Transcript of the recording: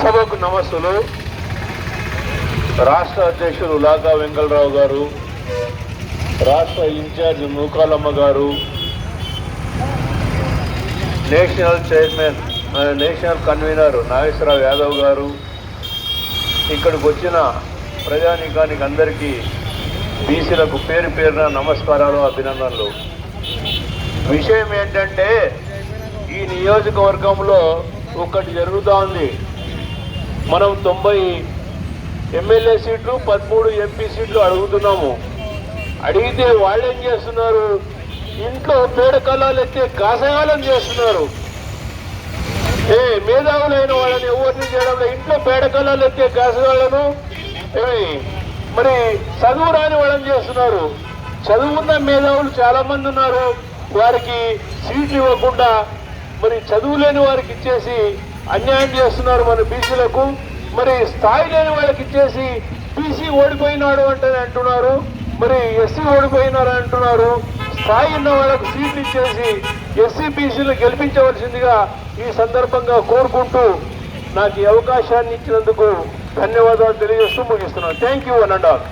సభకు నమస్సులు. రాష్ట్ర అధ్యక్షులు లాగా వెంకలరావు గారు రాష్ట్ర ఇన్ఛార్జ్ మూకాలమ్మ గారు national chairman national convener Nageswararao Yadav గారు ఇక్కడికి వచ్చిన ప్రజానీకానికి అందరికీ బీసీలకు పేరు పేరున నమస్కారాలు అభినందనలు. విషయం ఏంటంటే ఈ నియోజకవర్గంలో ఒకటి జరుగుతూ ఉంది. మనం తొంభై ఎమ్మెల్యే సీట్లు పదమూడు ఎంపీ సీట్లు అడుగుతున్నాము. అడిగితే వాళ్ళు ఏం చేస్తున్నారు? ఇంట్లో పేడ కళాలు ఎత్తే కాసగాలం చేస్తున్నారు. ఏ మేధావులైన వాళ్ళని ఎవరిని చేయడంలో? ఇంట్లో పేడ కళాలు ఎత్తే కాసగాళ్ళను మరి చదువు రాని వాళ్ళని చేస్తున్నారు. చదువున్న మేధావులు చాలా మంది ఉన్నారు. వారికి సీట్లు ఇవ్వకుండా మరి చదువు లేని వారికి ఇచ్చేసి అన్యాయం చేస్తున్నారు మన బీసీలకు. మరి స్థాయి లేని వాళ్ళకి ఇచ్చేసి బీసీ ఓడిపోయినాడు అంటే అంటున్నారు. మరి ఎస్సీ ఓడిపోయినారు అంటున్నారు. స్థాయి ఉన్న వాళ్ళకు సీట్లు ఇచ్చేసి ఎస్సీ బీసీలు గెలిపించవలసిందిగా ఈ సందర్భంగా కోరుకుంటూ నాకు ఈ అవకాశాన్ని ఇచ్చినందుకు ధన్యవాదాలు తెలియజేస్తూ ముగిస్తున్నాను. Thank you అనండాల్